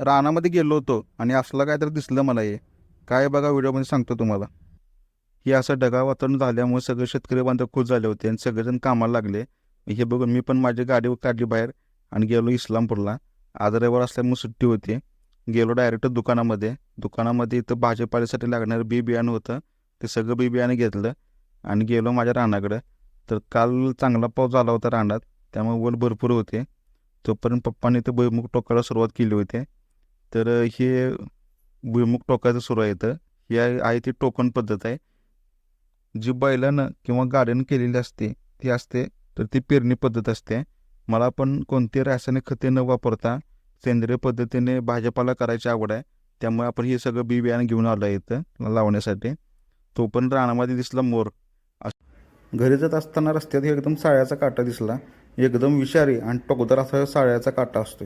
रानामध्ये गेलो होतो आणि असलं काय तर दिसलं मला हे. काय बघा व्हिडिओमध्ये सांगतो तुम्हाला. हे असं ढगाळ वातावरण झाल्यामुळे सगळे शेतकरी बांधव खुश झाले होते आणि सगळेजण कामाला लागले. हे बघून मी पण माझी गाडी काढली बाहेर आणि गेलो इस्लामपूरला. आज रविवार असल्यामुळे सुट्टी होती. गेलो डायरेक्ट दुकानामध्ये. दुकानामध्ये इथं भाजीपाल्यासाठी लागणारं बी बियाणं होतं. ते सगळं बी बियाणं घेतलं आणि गेलो माझ्या रानाकडं. तर काल चांगला पाऊस झाला होता रानात. त्यामुळे वल भरपूर होते. तोपर्यंत पप्पाने इथं भुईमुग टोकायला सुरुवात केली होती. तर हे भुईमुग टोकायचं सुरू आहे इथं. ही आहे आहे ती टोकन पद्धत आहे. जी बैलानं किंवा गाड्यानं केलेली असते ती असते तर ती पेरणी पद्धत असते. मला पण कोणती रासायनिक खते न वापरता सेंद्रिय पद्धतीने भाजीपाला करायची आवड आहे. त्यामुळे आपण हे सगळं बी बियाणं घेऊन आलो आहे इथं लावण्यासाठी. तो पण रानामध्ये दिसला मोर. घरी जात असताना रस्त्यात एकदम साळ्याचा काटा दिसला. एकदम विषारी आणि टोकदार असा साळ्याचा काटा असतो